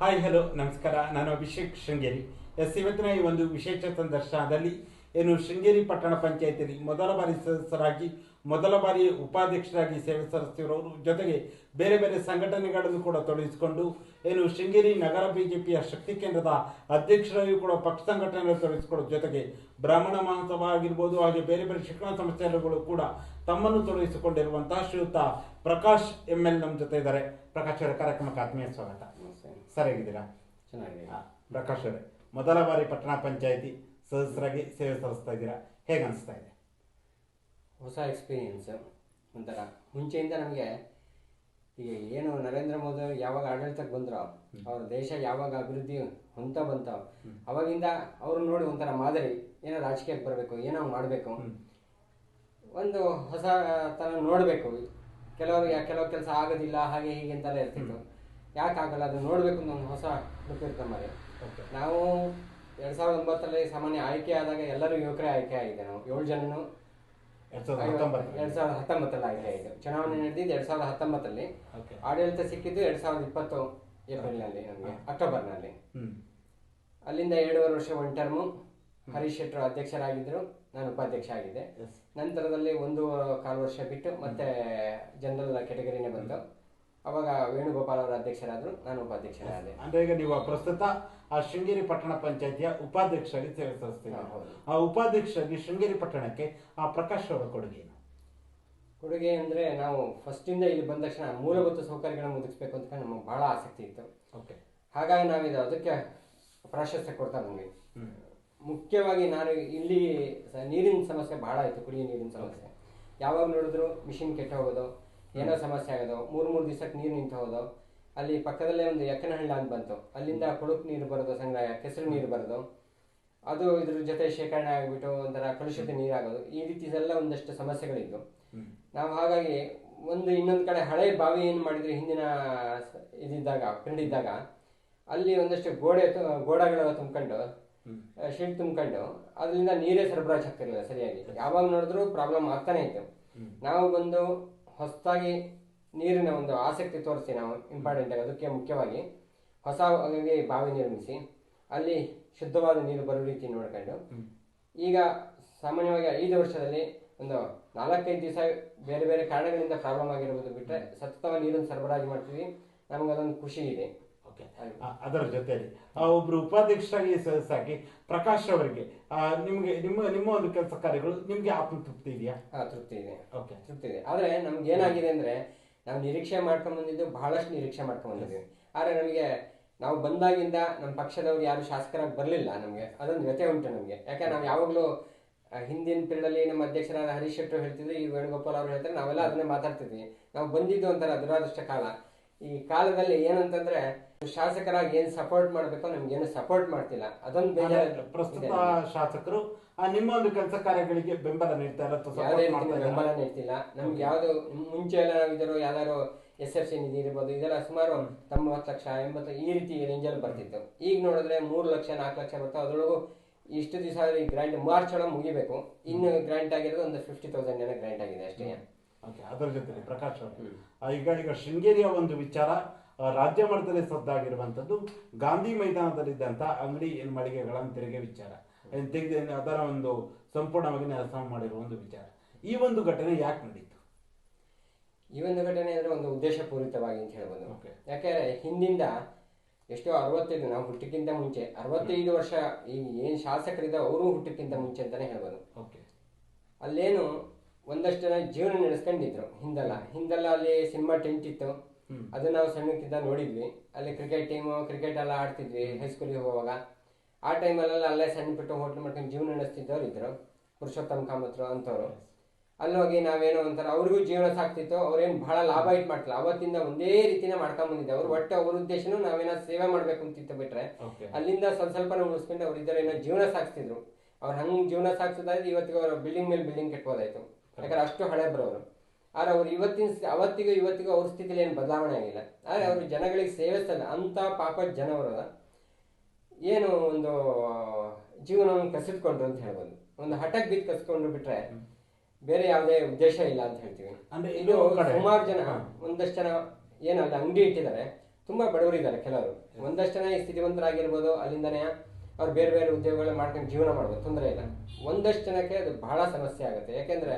Hi hello ನಮಸ್ಕಾರ. ನಾನು Abhishek Sringeri. S, ಇವತ್ತಿನ ಈ ಒಂದು ವಿಶೇಷ ಸಂದರ್ಶನದಲ್ಲಿ ಏನು ಶೃಂಗೇರಿ ಪಟ್ಟಣ ಪಂಚಾಯತಿಯಲ್ಲಿ ಮೊದಲ ಬಾರಿ ಸದಸ್ಯರಾಗಿ ಮೊದಲ ಬಾರಿ ಉಪಾಧ್ಯಕ್ಷರಾಗಿ ಸೇವೆ ಸಲ್ಲಿಸ್ತಿರೋರು ಜೊತೆಗೆ ಬೇರೆ ಬೇರೆ ಸಂಘಟನೆಗಳನ್ನು ಕೂಡ ತೊಡಗಿಸಿಕೊಂಡು ಏನು ಶೃಂಗೇರಿ ನಗರ ಬಿಜೆಪಿಯ ಶಕ್ತಿ ಕೇಂದ್ರದ ಅಧ್ಯಕ್ಷರಾಗಿಯೂ ಕೂಡ ಪಕ್ಷ ಸಂಘಟನೆಗಳು ತೊಡಗಿಸಿಕೊಳ್ಳೋ ಜೊತೆಗೆ ಬ್ರಾಹ್ಮಣ ಮಹಾಸಭಾ ಆಗಿರ್ಬೋದು, ಹಾಗೆ ಬೇರೆ ಬೇರೆ ಶಿಕ್ಷಣ ಸಂಸ್ಥೆಗಳು ಕೂಡ ತಮ್ಮನ್ನು ತೊಡಗಿಸಿಕೊಂಡಿರುವಂತಹ ಶ್ರೀಯುತ ಪ್ರಕಾಶ್ ಎಂ ಎಲ್ ನಮ್ಮ ಜೊತೆ ಇದ್ದಾರೆ. ಪ್ರಕಾಶ್ ಅವರ, ಕಾರ್ಯಕ್ರಮಕ್ಕೆ ಆತ್ಮೀಯ ಸ್ವಾಗತ. ಸರ್ ಹೇಗಿದ್ದೀರಾ ಚೆನ್ನಾಗಿದೆ. ಪ್ರಕಾಶ್ ಅವರೇ. ಮೊದಲ ಬಾರಿ ಪಟ್ಟಣ ಪಂಚಾಯಿತಿ ಸದಸ್ಯರಾಗಿ ಸೇವೆ ಸಲ್ಲಿಸ್ತಾ ಇದ್ದೀರಾ? ಹೇಗೆ ಅನಿಸ್ತಾ ಇದೆ? ಹೊಸ ಎಕ್ಸ್ಪೀರಿಯನ್ಸ್ ಒಂಥರ. ಮುಂಚೆಯಿಂದ ನಮಗೆ ಈಗ ಏನು ನರೇಂದ್ರ ಮೋದಿ ಅವ್ರು ಯಾವಾಗ ಆಡಳಿತಕ್ಕೆ ಬಂದ್ರೋ ಅವ್ರ ದೇಶ ಯಾವಾಗ ಅಭಿವೃದ್ಧಿ ಹೊಂತ ಬಂತ ಅವಾಗಿಂದ ಅವ್ರು ನೋಡಿ ಒಂಥರ ಮಾದರಿ. ಏನೋ ರಾಜಕೀಯಕ್ಕೆ ಬರಬೇಕು ಏನೋ ಮಾಡಬೇಕು. ಒಂದು ಹೊಸ ಥರ ನೋಡಬೇಕು. ಕೆಲವರು ಕೆಲವು ಕೆಲಸ ಆಗೋದಿಲ್ಲ ಹಾಗೆ ಹೀಗೆ ಅಂತೆಲ್ಲ ಇರ್ತಿತ್ತು. ಯಾಕೆ ಆಗಲ್ಲ ಅದು ನೋಡಬೇಕು ಒಂದು ಹೊಸ ಹುಡುಕ ಇರ್ತದೆ ಓಕೆ ನಾವು ಎರಡು ಸಾವಿರದ ಒಂಬತ್ತರಲ್ಲಿ ಸಾಮಾನ್ಯ ಆಯ್ಕೆ ಆದಾಗ ಎಲ್ಲರೂ ಯುವಕರೇ ಆಯ್ಕೆ ಆಗಿದೆ. ನಾವು ಏಳು ಜನನು ಎರಡು ಸಾವಿರದ ಹತ್ತೊಂಬತ್ತು ಸಾವಿರದ ಹತ್ತೊಂಬತ್ತರಲ್ಲಿ ಆಯ್ಕೆ ಆಯಿತು ಚುನಾವಣೆ ನಡೆದಿದ್ದು ಎರಡು ಸಾವಿರದ ಹತ್ತೊಂಬತ್ತರಲ್ಲಿ ಓಕೆ ಆಡಳಿತ ಸಿಕ್ಕಿದ್ದು ಎರಡ್ ಸಾವಿರದ ಇಪ್ಪತ್ತು ಏಪ್ರಿಲ್ನಲ್ಲಿ ನಮಗೆ ಅಕ್ಟೋಬರ್ನಲ್ಲಿ. ಅಲ್ಲಿಂದ ಎರಡೂವರೆ ವರ್ಷ ಒನ್ ಟರ್ಮು. ಹರೀಶ್ ಶೆಟ್ಟರು ಅಧ್ಯಕ್ಷರಾಗಿದ್ದರು ನಾನು ಉಪಾಧ್ಯಕ್ಷ ಆಗಿದ್ದೆ ನಂತರದಲ್ಲಿ ಒಂದು ಕಾಲು ವರ್ಷ ಬಿಟ್ಟು ಮತ್ತೆ ಜನರಲ್ ಕ್ಯಾಟಗರಿನೇ ಬಂತು. ಅವಾಗ ವೇಣುಗೋಪಾಲ್ ಅವರ ಅಧ್ಯಕ್ಷರಾದರು ನಾನು ಉಪಾಧ್ಯಕ್ಷರಾದೆ. ಅಂದ್ರೆ ಈಗ ನೀವು ಪ್ರಸ್ತುತ ಆ ಶೃಂಗೇರಿ ಪಟ್ಟಣ ಪಂಚಾಯತಿಯ ಉಪಾಧ್ಯಕ್ಷರಾಗಿ ಸೇವೆ ಸಲ್ಲಿಸ್ತೀವಿ ಆ ಉಪಾಧ್ಯಕ್ಷರಾಗಿ ಶೃಂಗೇರಿ ಪಟ್ಟಣಕ್ಕೆ ಆ ಪ್ರಕಾಶ್ ಅವರ ಕೊಡುಗೆ ಕೊಡುಗೆ ಅಂದ್ರೆ ನಾವು ಫಸ್ಟ್ ಇಂದ ಇಲ್ಲಿ ಬಂದ ತಕ್ಷಣ ಮೂಲಭೂತ ಸೌಕರ್ಯಗಳನ್ನು ಒದಗಿಸ್ಬೇಕು ಅಂತ ನಮಗೆ ಬಹಳ ಆಸಕ್ತಿ ಇತ್ತು. ಓಕೆ. ಹಾಗಾಗಿ ನಾವಿದು ಅದಕ್ಕೆ ಪ್ರಾಶಸ್ತ್ಯ ಕೊಡ್ತಾ ಬಂದ್ವಿ. ಮುಖ್ಯವಾಗಿ ನಾನು ಇಲ್ಲಿ ನೀರಿನ ಸಮಸ್ಯೆ ಬಹಳ ಇತ್ತು ಕುಡಿಯೋ ನೀರಿನ ಸಮಸ್ಯೆ. ಯಾವಾಗ ನೋಡಿದ್ರು ಮಿಷಿನ್ ಕೆಟ್ಟ ಹೋಗೋದು ಏನೋ ಸಮಸ್ಯೆ ಆಗೋದು. ಮೂರು ಮೂರು ದಿವಸಕ್ಕೆ ನೀರು ನಿಂತು ಹೋಗೋದು ಅಲ್ಲಿ ಪಕ್ಕದಲ್ಲೇ ಒಂದು ಎಕ್ಕನಹಳ್ಳ ಅಂತ ಬಂತು. ಅಲ್ಲಿಂದ ಕೊಳಕು ನೀರು ಬರೋದು ಸಂಗ್ರಹ ಕೆಸರು ನೀರು ಬರೋದು. ಅದು ಇದ್ರ ಜೊತೆ ಶೇಖರಣೆ ಆಗಿಬಿಟ್ಟು ಒಂಥರ ಕಲುಷಿತ ನೀರಾಗೋದು. ಈ ರೀತಿ ಎಲ್ಲ ಒಂದಷ್ಟು ಸಮಸ್ಯೆಗಳಿದ್ವು. ನಾವು ಹಾಗಾಗಿ ಒಂದು ಇನ್ನೊಂದು ಕಡೆ ಹಳೆ ಬಾವಿ ಏನು ಮಾಡಿದ್ರೆ ಹಿಂದಿನ ಇದಿದ್ದಾಗ ಕಂಡಿದ್ದಾಗ ಇದ್ದಾಗ ಅಲ್ಲಿ ಒಂದಷ್ಟು ಗೋಡೆ ಗೋಡಗಳ ತುಂಬ್ಕೊಂಡು ಶೀಟ್ ತುಂಬ್ಕೊಂಡು ಅದರಿಂದ ನೀರೇ ಸರಬರಾಜು ಆಗ್ತಿರಲಿಲ್ಲ ಸರಿಯಾಗಿ. ಯಾವಾಗ ನೋಡಿದ್ರು ಪ್ರಾಬ್ಲಮ್ ಆಗ್ತಾನೆ ಇತ್ತು. ನಾವು ಬಂದು ಹೊಸದಾಗಿ ನೀರಿನ ಒಂದು ಆಸಕ್ತಿ ತೋರಿಸಿ ನಾವು ಇಂಪಾರ್ಟೆಂಟ್ ಆಗಿ ಅದಕ್ಕೆ ಮುಖ್ಯವಾಗಿ ಹೊಸಗೆ ಬಾವಿ ನಿರ್ಮಿಸಿ ಅಲ್ಲಿ ಶುದ್ಧವಾದ ನೀರು ಬರೋ ರೀತಿ ನೋಡ್ಕೊಂಡು. ಈಗ ಸಾಮಾನ್ಯವಾಗಿ ಐದು ವರ್ಷದಲ್ಲಿ ಒಂದು ನಾಲ್ಕೈದು ದಿವಸ ಬೇರೆ ಬೇರೆ ಕಾರಣಗಳಿಂದ ಪ್ರಾಬ್ಲಮ್ ಆಗಿರ್ಬೋದು ಬಿಟ್ಟರೆ ಸತತವಾಗಿ ನೀರನ್ನು ಸರಬರಾಜು ಮಾಡ್ತೀವಿ. ನಮಗೆ ಅದೊಂದು ಖುಷಿ ಇದೆ. ಓಕೆ. ಅದರ ಜೊತೆಯಲ್ಲಿ ಆ, ಒಬ್ರು ಉಪಾಧ್ಯಕ್ಷರಾಗಿ ಸದಸ್ಯರಾಗಿ ಪ್ರಕಾಶ್ ಅವರಿಗೆ ನಿಮಗೆ ನಿಮ್ಮ ನಿಮ್ಮ ಒಂದು ಕೆಲಸ ಕಾರ್ಯಗಳು ನಿಮ್ಗೆ ಆತ್ಮತೃಪ್ತಿ ಇದೆಯಾ? ಆ, ತೃಪ್ತಿ ಇದೆ. ಓಕೆ. ತೃಪ್ತಿ ಇದೆ. ಆದ್ರೆ ನಮ್ಗೆ ಏನಾಗಿದೆ ಅಂದ್ರೆ ನಾವು ನಿರೀಕ್ಷೆ ಮಾಡ್ಕೊಂಡ್ ಬಂದಿದ್ದು ಬಹಳಷ್ಟು ನಿರೀಕ್ಷೆ ಮಾಡ್ಕೊಂಡ್ ಬಂದಿದ್ವಿ ಆದ್ರೆ ನಮಗೆ ನಾವು ಬಂದಾಗಿಂದ ನಮ್ಮ ಪಕ್ಷದವ್ರು ಯಾರು ಶಾಸಕರಾಗಿ ಬರಲಿಲ್ಲ ನಮಗೆ. ಅದೊಂದು ವ್ಯತೆ ಉಂಟು ನಮಗೆ. ಯಾಕೆ ನಾವು ಯಾವಾಗಲೂ ಹಿಂದಿನ ಪೀರಿಯಡ್ ನಮ್ಮ ಅಧ್ಯಕ್ಷರಾದ ಹರೀಶ್ ಶೆಟ್ಟರು ಹೇಳ್ತಿದ್ರು ಈ ವೇಣುಗೋಪಾಲ್ ಅವರು ಹೇಳ್ತಾರೆ ನಾವೆಲ್ಲ ಅದನ್ನೇ ಮಾತಾಡ್ತಿದ್ವಿ. ನಾವು ಬಂದಿದ್ದು ಒಂಥರ ದುರಾದೃಷ್ಟ ಕಾಲ. ಈ ಕಾಲದಲ್ಲಿ ಏನಂತಂದ್ರೆ ಶಾಸಕರಾಗಿ ಏನ್ ಸಪೋರ್ಟ್ ಮಾಡ್ಬೇಕೋ ನಮ್ಗೇನು ಏನು ಸಪೋರ್ಟ್ ಮಾಡ್ತಿಲ್ಲ. ಅದೊಂದು ಬೇಜಾರು ಪ್ರಸ್ತುತ ಶಾಸಕರು ನಿಮ್ಮ ಒಂದು ಕೆಲಸ ಕಾರ್ಯಗಳಿಗೆ ಬೆಂಬಲ ನೀಡ್ತಾ ಯಾವುದೇ? ಬೆಂಬಲ ನೀಡ್ತಿಲ್ಲ. ನಮ್ಗೆ ಯಾವ್ದು ಮುಂಚೆ ಎಲ್ಲ ನಾವಿದ್ರು ಯಾವ್ದಾದ್ರು ಎಸ್ ಎಫ್ ಸಿ ನಿಧಿ ಇರ್ಬೋದು ಇದೆಲ್ಲ ಸುಮಾರು ತೊಂಬತ್ತು ಲಕ್ಷ ಎಂಬತ್ತು ಈ ರೀತಿ ರೇಂಜಲ್ಲಿ ಬರ್ತಿತ್ತು. ಈಗ ನೋಡಿದ್ರೆ ಮೂರು ಲಕ್ಷ ನಾಲ್ಕು ಲಕ್ಷ ಬರ್ತಾವೆ ಅದ್ರೊಳಗೂ ಇಷ್ಟು ದಿವಸ ಈ ಗ್ರಾಂಟ್ ಮಾರ್ಚ್ ಒಳಗೆ ಮುಗಿಬೇಕು. ಇನ್ನು ಗ್ರಾಂಟ್ ಆಗಿರೋದು ಒಂದು ಫಿಫ್ಟಿ ತೌಸಂಡ್ ಏನೋ ಗ್ರಾಂಟ್ ಆಗಿದೆ ಅಷ್ಟೇ. ಅದ್ರ ಜೊತೆ ಪ್ರಕಾಶ್ ಈಗ ಈಗ ಶೃಂಗೇರಿಯ ಒಂದು ವಿಚಾರ ರಾಜ್ಯ ಮಟ್ಟದಲ್ಲಿ ಸದ್ದಾಗಿರುವಂಥದ್ದು ಗಾಂಧಿ ಮೈದಾನದಲ್ಲಿದ್ದಂಥ ಅಂಗಡಿ ಏನು ಮಳಿಗೆಗಳನ್ನು ತೆರಿಗೆ ವಿಚಾರ. ತೆಗೆದು ಅದರ ಒಂದು ಸಂಪೂರ್ಣವಾಗಿ ನೆಲಸಮ ಮಾಡಿರುವ ಒಂದು ವಿಚಾರ. ಈ ಒಂದು ಘಟನೆ ಯಾಕೆ ನಡೀತು? ಈ ಒಂದು ಘಟನೆ ಅಂದರೆ ಒಂದು ಉದ್ದೇಶಪೂರಿತವಾಗಿ ಅಂತ ಹೇಳ್ಬೋದು. ಯಾಕೆಂದರೆ ಹಿಂದಿಂದ ಎಷ್ಟೋ ಅರವತ್ತೈದು ನಾವು ಹುಟ್ಟಕ್ಕಿಂತ ಮುಂಚೆ ಅರವತ್ತೈದು ವರ್ಷ ಈ ಏನು ಶಾಸಕರಿದ್ದ ಅವರು ಹುಟ್ಟಕ್ಕಿಂತ ಮುಂಚೆ ಅಂತಾನೆ ಹೇಳ್ಬೋದು. ಓಕೆ. ಅಲ್ಲೇನು ಒಂದಷ್ಟು ಜನ ಜೀವನ ನಡೆಸ್ಕೊಂಡಿದ್ರು ಹಿಂದೆಲ್ಲ. ಹಿಂದೆಲ್ಲ ಅಲ್ಲಿ ಸಿನಿಮಾ ಟೆಂಟ್ ಇತ್ತು. ಅದು ನಾವು ಸಣ್ಣಕ್ಕಿದ್ದ ನೋಡಿದ್ವಿ. ಅಲ್ಲಿ ಕ್ರಿಕೆಟ್ ಟೀಮು ಕ್ರಿಕೆಟ್ ಎಲ್ಲ ಆಡ್ತಿದ್ವಿ ಹೈಸ್ಕೂಲಿಗೆ ಹೋಗುವಾಗ. ಆ ಟೈಮಲ್ಲೆಲ್ಲ ಅಲ್ಲೇ ಸಣ್ಣ ಪುಟ್ಟ ಹೋಟ್ಲ್ ಮಾಡ್ಕೊಂಡು ಜೀವನ ನಡೆಸ್ತಿದ್ದವ್ರು ಇದ್ರು. ಪುರುಷೋತ್ತಮ್ ಕಾಮತ್ರು ಅಂತವ್ರು. ಅಲ್ಲೋಗಿ ಹೋಗಿ ನಾವೇನೋ ಒಂಥರ ಅವ್ರಿಗೂ ಜೀವನ ಸಾಕ್ತಿತ್ತು. ಅವ್ರೇನು ಬಹಳ ಲಾಭ ಇಟ್ ಮಾಡ್ತಿಲ್ಲ. ಅವತ್ತಿಂದ ಒಂದೇ ರೀತಿನ ಮಾಡ್ಕೊಂಡ್ ಬಂದಿದ್ದೆ. ಅವ್ರು ಒಟ್ಟು ಅವ್ರ ಉದ್ದೇಶನೂ ನಾವೇನೋ ಸೇವೆ ಮಾಡ್ಬೇಕು ಅಂತಿತ್ತು ಬಿಟ್ರೆ ಅಲ್ಲಿಂದ ಸ್ವಲ್ಪ ಸ್ವಲ್ಪ ಉಳಿಸ್ಕೊಂಡು ಅವ್ರು ಇದ್ದಾರೆ ಏನೋ ಜೀವನ ಸಾಕ್ತಿದ್ರು ಅವ್ರು ಹಂಗೆ ಜೀವನ ಸಾಕ್ಸೋದಾದ್ರೆ ಇವತ್ತಿಗೆ ಅವ್ರ ಬಿಲ್ಡಿಂಗ್ ಮೇಲೆ ಬಿಲ್ಡಿಂಗ್ ಕಟ್ಬೋದಾಯ್ತು. ಯಾಕಂದ್ರೆ ಅಷ್ಟು ಹಳೆ ಬರೋರು ಆದ್ರೆ ಅವರು ಇವತ್ತಿನ ಅವತ್ತಿಗೂ ಇವತ್ತಿಗೂ ಅವ್ರ ಸ್ಥಿತಿಲಿ ಏನು ಬದಲಾವಣೆ ಆಗಿಲ್ಲ. ಆದರೆ ಅವರು ಜನಗಳಿಗೆ ಸೇವೆ ಸಲ್ಲ ಅಂತ ಪಾಪ ಜನವರು ಏನು ಒಂದು ಜೀವನವನ್ನು ಕಸಿದ್ಕೊಂಡ್ರು ಅಂತ ಹೇಳ್ಬೋದು. ಒಂದು ಹಠಕ್ಕೆ ಬಿದ್ದು ಕಸ್ಕೊಂಡು ಬಿಟ್ರೆ ಬೇರೆ ಯಾವುದೇ ಉದ್ದೇಶ ಇಲ್ಲ ಅಂತ ಹೇಳ್ತೀವಿ. ಅಂದ್ರೆ ಇದು ಸುಮಾರು ಜನ. ಒಂದಷ್ಟು ಜನ ಏನಲ್ಲ ಅಂಗಡಿ ಇಟ್ಟಿದ್ದಾರೆ. ತುಂಬಾ ಬಡವರಿದ್ದಾರೆ ಕೆಲವರು. ಒಂದಷ್ಟು ಜನ ಈ ಸ್ಥಿತಿವಂತರಾಗಿರ್ಬೋದು ಅಲ್ಲಿಂದನೇ ಅವ್ರು ಬೇರೆ ಬೇರೆ ಉದ್ಯೋಗಗಳನ್ನ ಮಾಡ್ಕೊಂಡು ಜೀವನ ಮಾಡ್ಬೋದು ತೊಂದರೆ ಇಲ್ಲ. ಒಂದಷ್ಟು ಜನಕ್ಕೆ ಅದು ಬಹಳ ಸಮಸ್ಯೆ ಆಗುತ್ತೆ. ಯಾಕೆಂದ್ರೆ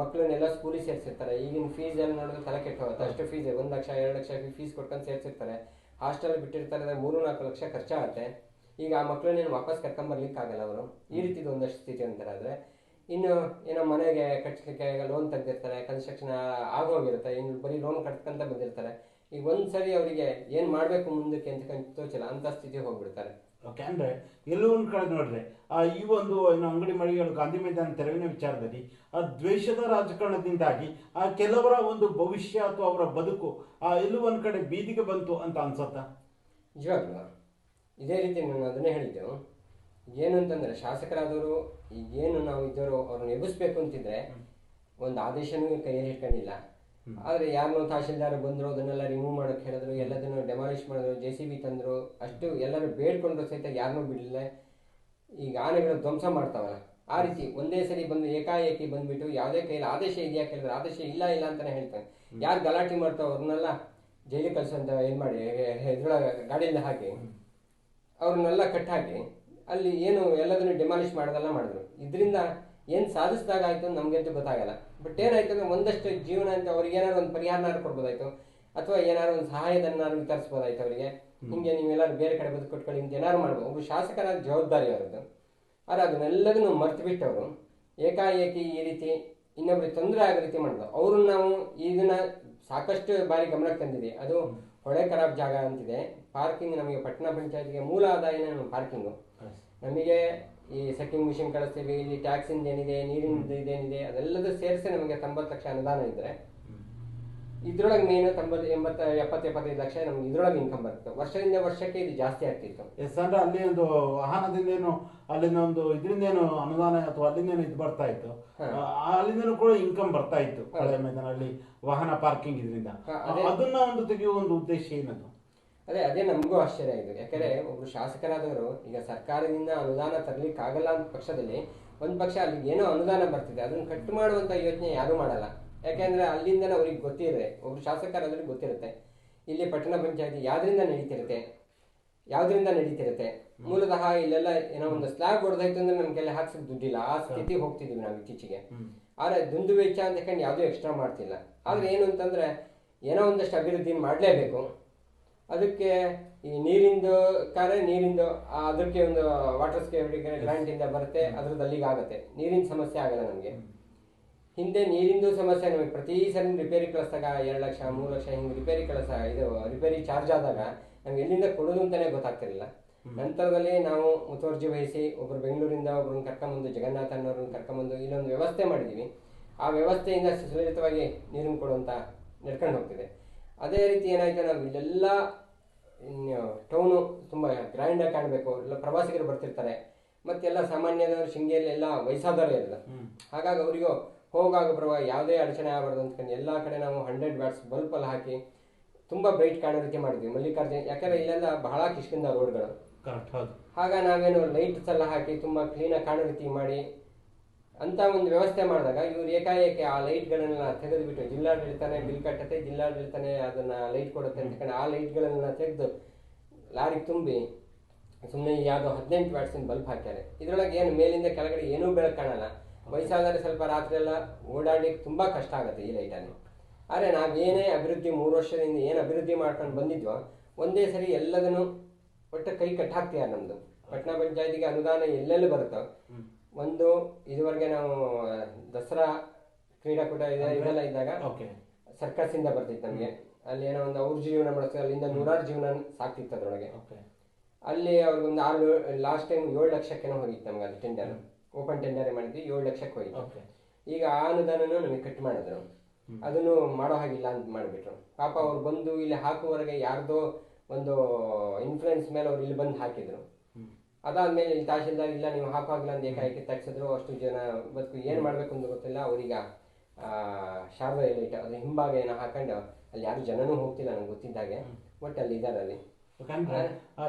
ಮಕ್ಕಳನ್ನೆಲ್ಲ ಸ್ಕೂಲಿಗೆ ಸೇರಿಸಿರ್ತಾರೆ. ಈಗಿನ ಫೀಸ್ ಎಲ್ಲ ನೋಡಿದ್ರೆ ತಲೆ ಕೆಟ್ಟು ಹೋಗುತ್ತೆ ಅಷ್ಟು ಫೀಸ್ ಒಂದು ಲಕ್ಷ ಎರಡು ಲಕ್ಷ ಫೀಸ್ ಕೊಟ್ಕೊಂಡು ಸೇರಿಸಿರ್ತಾರೆ. ಹಾಸ್ಟೆಲ್ ಬಿಟ್ಟಿರ್ತಾರೆ ಅಂದರೆ ಮೂರು ನಾಲ್ಕು ಲಕ್ಷ ಖರ್ಚಾಗುತ್ತೆ. ಈಗ ಆ ಮಕ್ಕಳನ್ನೇನು ವಾಪಸ್ ಕರ್ಕೊಂಬರ್ಲಿಕ್ಕೆ ಆಗಲ್ಲ ಅವರು? ಈ ರೀತಿದು ಒಂದಷ್ಟು ಸ್ಥಿತಿ ಅಂತಾರಾದ್ರೆ. ಇನ್ನು ಏನೋ ಮನೆಗೆ ಕಟ್ಟಲಿಕ್ಕೆ ಲೋನ್ ತೆಗ್ದಿರ್ತಾರೆ ಕನ್ಸ್ಟ್ರಕ್ಷನ್ ಆಗೋಗಿರುತ್ತೆ. ಇನ್ನು ಬರೀ ಲೋನ್ ಕಟ್ಕೊಂತ ಬಂದಿರ್ತಾರೆ. ಈಗ ಒಂದ್ಸರಿ ಅವರಿಗೆ ಏನು ಮಾಡಬೇಕು ಮುಂದಕ್ಕೆ ಅಂತ ತೋಚಿಲ್ಲ ತೋಚಲ್ಲ. ಅಂತ ಸ್ಥಿತಿಗೆ ಹೋಗ್ಬಿಡ್ತಾರೆ. ಓಕೆ ಅಂದರೆ ಎಲ್ಲೋ ಒಂದು ಕಡೆ ನೋಡಿದ್ರೆ ಆ ಈ ಒಂದು ಏನು ಅಂಗಡಿ ಮಳಿಗೆಗಳು ಗಾಂಧಿ ಮೈದಾನ ತೆರವಿನ ವಿಚಾರದಲ್ಲಿ ಆ ದ್ವೇಷದ ರಾಜಕಾರಣದಿಂದಾಗಿ ಆ ಕೆಲವರ ಒಂದು ಭವಿಷ್ಯ ಅಥವಾ ಅವರ ಬದುಕು ಆ ಎಲ್ಲೋ ಒಂದು ಕಡೆ ಬೀದಿಗೆ ಬಂತು ಅಂತ ಅನ್ಸತ್ತಾ? ನಿಜವಾಗ್ಲೂ. ಇದೇ ರೀತಿ ನಾನು ಅದನ್ನೇ ಹೇಳಿದ್ದೆವು ಏನು ಅಂತಂದ್ರೆ ಶಾಸಕರಾದವರು ಏನು ನಾವು ಇದ್ದವರು ಅವ್ರನ್ನ ಎಬ್ಬಿಸ್ಬೇಕು ಅಂತಿದ್ರೆ ಒಂದು ಆದೇಶನೂ ಕೈಯಲ್ಲಿ ಇಟ್ಕೊಂಡಿಲ್ಲ. ಆದ್ರೆ ಯಾರನ್ನೋ ತಹಶೀಲ್ದಾರ್ ಬಂದ್ರು ಅದನ್ನೆಲ್ಲ ರಿಮೂವ್ ಮಾಡಕ್ ಹೇಳಿದ್ರು ಎಲ್ಲದನ್ನು ಡೆಮಾಲಿಷ್ ಮಾಡಿದ್ರು ಜೆ ಸಿ ಬಿ ತಂದ್ರು ಅಷ್ಟು ಎಲ್ಲರೂ ಬೇಡ್ಕೊಂಡ್ರು ಸಹಿತ ಯಾರನ್ನೂ ಬಿಡಲಿಲ್ಲ. ಈಗ ಆನೆಗಳು ಧ್ವಂಸ ಮಾಡ್ತಾವಲ್ಲ ಆ ರೀತಿ ಒಂದೇ ಸರಿ ಬಂದು ಏಕಾಏಕಿ ಬಂದ್ಬಿಟ್ಟು ಯಾವುದೇ ಕೈಯಲ್ಲಿ ಆದೇಶ ಇದೆಯಾ ಕೇಳಿದ್ರೆ ಆದೇಶ ಇಲ್ಲ ಇಲ್ಲ ಅಂತಾನೆ ಹೇಳ್ತಾನೆ ಯಾರು ಗಲಾಟೆ ಮಾಡ್ತಾವ ಅವ್ರನ್ನೆಲ್ಲ ಜೈಲಿಗೆ ಕಳ್ಸಂತ ಏನ್ ಮಾಡಿ ಇದ್ರೊಳಗೆ ಗಾಡಿಯಿಂದ ಹಾಕಿ ಅವ್ರನ್ನೆಲ್ಲ ಕಟ್ಟಾಕಿ ಅಲ್ಲಿ ಏನು ಎಲ್ಲದನ್ನು ಡಿಮಾಲಿಷ್ ಮಾಡೋದೆಲ್ಲ ಮಾಡಿದ್ರು. ಇದರಿಂದ ಏನ್ ಸಾಧಿಸಿದಾಗ ಆಯಿತು ಅಂತ ನಮ್ಗಂತೂ ಗೊತ್ತಾಗಲ್ಲ. ಬಟ್ ಏನಾಯ್ತು ಅಂದ್ರೆ ಒಂದಷ್ಟು ಜೀವನ ಅಂತ ಅವ್ರಿಗೆ ಏನಾದ್ರು ಒಂದು ಪರಿಹಾರನಾದ್ರು ಕೊಡ್ಬೋದಾಯ್ತು? ಅಥವಾ ಏನಾದ್ರು ಒಂದು ಸಹಾಯಧನಾದ್ರು ವಿತರಿಸ್ಬೋದಾಯ್ತು ಅವರಿಗೆ? ಹಿಂಗೆ ನೀವೆಲ್ಲರೂ ಬೇರೆ ಕಡೆ ಬದುಕು ಕೊಟ್ಕೊಳ್ಳಿ ಅಂತ ಏನಾದ್ರು ಮಾಡ್ಬೋದು. ಒಬ್ಬ ಶಾಸಕರಾದ ಜವಾಬ್ದಾರಿ ಅವರದ್ದು. ಆದ್ರೆ ಅದನ್ನೆಲ್ಲದನ್ನು ಮರ್ತು ಬಿಟ್ಟವರು ಏಕಾಏಕಿ ಈ ರೀತಿ ಇನ್ನೊಬ್ರಿಗೆ ತೊಂದರೆ ಆಗೋ ರೀತಿ ಮಾಡಿದ್ರು ಅವ್ರನ್ನ ನಾವು ಇದನ್ನ ಸಾಕಷ್ಟು ಬಾರಿ ಗಮನಕ್ಕೆ ತಂದಿದೆ ಅದು ಹೊಳೆ ಖರಾಬ್ ಜಾಗ ಅಂತಿದೆ. ಪಾರ್ಕಿಂಗ್ ನಮಗೆ ಪಟ್ಟಣ ಪಂಚಾಯತ್ಗೆ ಮೂಲ ಆದಾಯನೇ ನಮ್ಮ ಪಾರ್ಕಿಂಗು. ನಮಗೆ ಈ ಸೆಟ್ಟಿಂಗ್ ಮಿಷಿನ್ ಕಳಿಸ್ತೀವಿ ಇಲ್ಲಿ ಟ್ಯಾಕ್ಸಿಂದ ಏನಿದೆ ನೀರಿನ ಇದೇನಿದೆ ಅದೆಲ್ಲದೂ ಸೇರಿಸಿ ನಮಗೆ ತೊಂಬತ್ತು ಲಕ್ಷ ಅನುದಾನ ಇದ್ರೆ. ಇದ್ರೊಳಗೆ ಮೇನ್ ತೊಂಬತ್ತು ಎಂಬತ್ತ ಎಪ್ಪತ್ತು ಎಪ್ಪತ್ತೈದು ಲಕ್ಷ ನಮ್ಗೆ ಇದ್ರೊಳಗೆ ಇನ್ಕಮ್ ಬರುತ್ತೆ. ವರ್ಷದಿಂದ ವರ್ಷಕ್ಕೆ ಇದು ಜಾಸ್ತಿ ಆಗ್ತಿತ್ತು. ಎಸ್ ಅಂದ್ರೆ ಅಲ್ಲಿ ಒಂದು ವಾಹನದಿಂದ ಏನು ಅಲ್ಲಿಂದ ಒಂದು ಇದರಿಂದ ಏನು ಅನುದಾನ ಅಥವಾ ಅಲ್ಲಿಂದ ಏನು ಇದು ಬರ್ತಾ ಇತ್ತು. ಅಲ್ಲಿಂದ ಅಲ್ಲಿಂದನೂ ಕೂಡ ಇನ್ಕಮ್ ಬರ್ತಾ ಇತ್ತು ಹಳೆ ಮೈದಾನಲ್ಲಿ ವಾಹನ ಪಾರ್ಕಿಂಗ್ ಇದರಿಂದ. ಅದನ್ನ ಒಂದು ತೆಗೆಯುವ ಒಂದು ಉದ್ದೇಶ ಏನದು? ಅದೇ ಅದೇ ನಮಗೂ ಆಶ್ಚರ್ಯ ಆಗಿದೆ ಯಾಕಂದ್ರೆ ಒಬ್ಬರು ಶಾಸಕರಾದವರು ಈಗ ಸರ್ಕಾರದಿಂದ ಅನುದಾನ ತರಲಿಕ್ಕಾಗಲ್ಲ ಆಗಲ್ಲ ಅಂತ ಪಕ್ಷದಲ್ಲಿ ಒಂದು ಪಕ್ಷ ಅಲ್ಲಿಗೆ ಏನೋ ಅನುದಾನ ಬರ್ತಿದೆ ಅದನ್ನ ಕಟ್ ಮಾಡುವಂಥ ಯೋಚನೆ ಯಾರೂ ಮಾಡಲ್ಲ. ಯಾಕೆಂದ್ರೆ ಅಲ್ಲಿಂದ ಅವ್ರಿಗೆ ಗೊತ್ತಿರುತ್ತೆ ಒಬ್ರು ಶಾಸಕರಾದ್ರೆ ಗೊತ್ತಿರುತ್ತೆ. ಇಲ್ಲಿ ಪಟ್ಟಣ ಪಂಚಾಯತಿ ಯಾವ್ದರಿಂದ ನಡೀತಿರುತ್ತೆ ಯಾವ್ದರಿಂದ ನಡೀತಿರುತ್ತೆ? ಮೂಲತಃ ಇಲ್ಲೆಲ್ಲ ಏನೋ ಒಂದು ಸ್ಲಾಬ್ ಹೊಡೆದಾಯ್ತು ಅಂದ್ರೆ ನಮ್ ಕೆಲ ಹಾಕ್ಸಕ್ ದುಡ್ಡಿಲ್ಲ. ಆ ಸ್ಥಿತಿ ಹೋಗ್ತಿದೀವಿ ನಾವು ಇತ್ತೀಚೆಗೆ. ಆದ್ರೆ ದುಂದು ವೆಚ್ಚ ಅಂತ ಯಾವುದೂ ಎಕ್ಸ್ಟ್ರಾ ಮಾಡ್ತಿಲ್ಲ. ಆದ್ರೆ ಏನು ಅಂತಂದ್ರೆ ಏನೋ ಒಂದಷ್ಟು ಅಭಿವೃದ್ಧಿ ಮಾಡಲೇಬೇಕು. ಅದಕ್ಕೆ ಈ ನೀರಿಂದು ಕಾರ್ಯ ನೀರಿಂದು ಅದಕ್ಕೆ ಒಂದು ವಾಟರ್ ಸ್ಕೇಬಿಡಿ ಗ್ರಾಂಟ್ ಇಂದ ಬರುತ್ತೆ ಅದ್ರದ್ದು ಅಲ್ಲಿಗೆ ಆಗುತ್ತೆ. ನೀರಿನ ಸಮಸ್ಯೆ ಆಗಲ್ಲ ನಮಗೆ. ಹಿಂದೆ ನೀರಿಂದು ಸಮಸ್ಯೆ ನಮಗೆ ಪ್ರತಿ ಸಲ ರಿಪೇರಿ ಕಳಿಸಿದಾಗ ಎರಡು ಲಕ್ಷ ಮೂರು ಲಕ್ಷ ಹಿಂಗೆ ರಿಪೇರಿ ಕಳಿಸ ಇದು ರಿಪೇರಿ ಚಾರ್ಜ್ ಆದಾಗ ನಮ್ಗೆ ಎಲ್ಲಿಂದ ಕೊಡೋದು ಅಂತಾನೆ ಗೊತ್ತಾಗ್ತಿರಲಿಲ್ಲ. ನಂತರದಲ್ಲಿ ನಾವು ಮುತುವರ್ಜಿ ವಹಿಸಿ ಒಬ್ರು ಬೆಂಗಳೂರಿಂದ ಒಬ್ರನ್ನ ಕರ್ಕೊಂಬಂದು ಜಗನ್ನಾಥ ಅನ್ನೋರನ್ನ ಕರ್ಕೊಂಬಂದು ಇಲ್ಲೊಂದು ವ್ಯವಸ್ಥೆ ಮಾಡಿದ್ದೀವಿ ಆ ವ್ಯವಸ್ಥೆಯಿಂದ ಸುಲಲಿತವಾಗಿ ನೀರನ್ನು ಕೊಡುವಂತ ನಡ್ಕೊಂಡು ಹೋಗ್ತಿದೆ. ಅದೇ ರೀತಿ ಏನಾಯ್ತು ನಾವು ಇಲ್ಲೆಲ್ಲ ಟೌನು ತುಂಬ ಗ್ರ್ಯಾಂಡ್ ಆಗಿ ಕಾಣಬೇಕು. ಎಲ್ಲ ಪ್ರವಾಸಿಗರು ಬರ್ತಿರ್ತಾರೆ. ಮತ್ತೆಲ್ಲ ಸಾಮಾನ್ಯದವರು ಶೃಂಗೇರಿ ಎಲ್ಲ ವಯಸ್ಸಾದವರೇ ಇರಲ್ಲ. ಹಾಗಾಗಿ ಅವರಿಗೂ ಹೋಗಾಗ ಬರುವ ಯಾವುದೇ ಅಡಚಣೆ ಆಗಬಾರ್ದು ಅಂತಕೊಂಡು ಎಲ್ಲ ಕಡೆ ನಾವು ಹಂಡ್ರೆಡ್ ವ್ಯಾಟ್ಸ್ ಬಲ್ಪ್ ಅಲ್ಲಿ ಹಾಕಿ ತುಂಬ ಬ್ರೈಟ್ ಕಾಣೋ ರೀತಿ ಮಾಡಿದ್ವಿ. ಮಲ್ಲಿಕಾರ್ಜುನ ಯಾಕಂದ್ರೆ ಇಲ್ಲೆಲ್ಲ ಬಹಳ ಕಿಷ್ಕಿಂದ ರೋಡ್ಗಳು ಆಗ ನಾವೇನು ಲೈಟ್ಸ್ ಎಲ್ಲ ಹಾಕಿ ತುಂಬ ಕ್ಲೀನಾಗಿ ಕಾಣೋ ರೀತಿ ಮಾಡಿ ಅಂತ ಒಂದು ವ್ಯವಸ್ಥೆ ಮಾಡಿದಾಗ ಇವ್ರು ಏಕಾಏಕಿ ಆ ಲೈಟ್ಗಳನ್ನೆಲ್ಲ ತೆಗೆದುಬಿಟ್ಟು ಜಿಲ್ಲಾಡಳಿತನೇ ಬಿಲ್ ಕಟ್ಟತ್ತೆ ಜಿಲ್ಲಾಡಳಿತನೇ ಅದನ್ನ ಲೈಟ್ ಕೊಡುತ್ತೆ ಅಂತ ಆ ಲೈಟ್ಗಳನ್ನೆಲ್ಲ ತೆಗೆದು ಲಾರಿಗೆ ತುಂಬಿ ಸುಮ್ಮನೆ ಯಾವುದೋ ಹದಿನೆಂಟು ವ್ಯಾಟ್ಸಿನ ಬಲ್ಬ್ ಹಾಕ್ಯಾರೆ. ಇದರೊಳಗೆ ಏನು ಮೇಲಿಂದ ಕೆಳಗಡೆ ಏನೂ ಬೆಳಕು ಕಾಣಲ್ಲ. ವಯಸ್ಸಾದರೆ ಸ್ವಲ್ಪ ರಾತ್ರಿ ಎಲ್ಲ ಓಡಾಡಲಿಕ್ಕೆ ತುಂಬ ಕಷ್ಟ ಆಗುತ್ತೆ ಈ ಲೈಟನ್ನು. ಆದರೆ ನಾವೇನೇ ಅಭಿವೃದ್ಧಿ ಮೂರು ವರ್ಷದಿಂದ ಏನು ಅಭಿವೃದ್ಧಿ ಮಾಡ್ಕೊಂಡು ಬಂದಿದ್ವೋ, ಒಂದೇ ಸರಿ ಎಲ್ಲದನ್ನು ಒಟ್ಟು ಕೈ ಕಟ್ಟಾಕ್ತಿದ್ದಾರೆ ನಮ್ಮದು ಪಟ್ಟಣ ಪಂಚಾಯತಿಗೆ ಅನುದಾನ ಎಲ್ಲೆಲ್ಲಿ ಬರುತ್ತೋ ಒಂದು ಇದುವರೆಗೆ ನಾವು ದಸರಾ ಕ್ರೀಡಾಕೂಟ ಇದೆ ಇದೆಲ್ಲ ಇದ್ದಾಗ ಓಕೆ. ಸರ್ಕಸ್ ಇಂದ ಬರ್ತಿತ್ತು ನಮಗೆ. ಅಲ್ಲಿ ಏನೋ ಒಂದು ಅವ್ರ ಜೀವನ ಮಾಡಿಸ್ತಾರೆ ಅಲ್ಲಿಂದ ನೂರಾರು ಜೀವನ ಸಾಕ್ತಿತ್ತು ಅದರೊಳಗೆ. ಓಕೆ. ಅಲ್ಲಿ ಅವ್ರಿಗೊಂದು ಆರು ಲಾಸ್ಟ್ ಟೈಮ್ ಏಳು ಲಕ್ಷಕ್ಕೇನೋ ಹೋಗಿತ್ತು ನಮ್ಗೆ ಅದು ಟೆಂಡರ್ ಓಪನ್ ಟೆಂಡರ್ ಮಾಡಿದ್ವಿ ಏಳು ಲಕ್ಷಕ್ಕೆ ಹೋಗಿತ್ತು. ಓಕೆ. ಈಗ ಆ ಅನುದಾನನೂ ನಮಗೆ ಕಟ್ ಮಾಡಿದ್ರು. ಅದನ್ನು ಮಾಡೋ ಹಾಗಿಲ್ಲ ಅಂತ ಮಾಡಿಬಿಟ್ರು. ಪಾಪ ಅವ್ರು ಬಂದು ಇಲ್ಲಿ ಹಾಕುವವರೆಗೆ ಯಾರ್ದೋ ಒಂದು ಇನ್ಫ್ಲುಯೆನ್ಸ್ ಮೇಲೆ ಅವ್ರು ಇಲ್ಲಿ ಬಂದು ಹಾಕಿದ್ರು. ಅದಾದ್ಮೇಲೆ ಇಲ್ಲಿ ತಹಶೀಲ್ದಾರ್ ಇಲ್ಲ ನೀವು ಹಾಕುವಾಗಿಲ್ಲ ಅಂತ ಏಕಾಏಕಿ ತಗ್ಸಿದ್ರು ಅಷ್ಟು ಜನ ಬದುಕು ಏನು ಮಾಡಬೇಕು ಅಂತ ಗೊತ್ತಿಲ್ಲ. ಅವ್ರೀಗ ಆ ಶಾರದಾ ಎಲೈಟ್ ಅದ್ರ ಹಿಂಭಾಗ ಏನೋ ಹಾಕೊಂಡು ಅಲ್ಲಿ ಯಾರು ಜನನೂ ಹೋಗ್ತಿಲ್ಲ ನಂಗೆ ಗೊತ್ತಿದ್ದಾಗೆ ಬಟ್ ಅಲ್ಲಿ ಇದ್ದಾರೆ ಅಲ್ಲಿ. ಯಾಕಂದ್ರೆ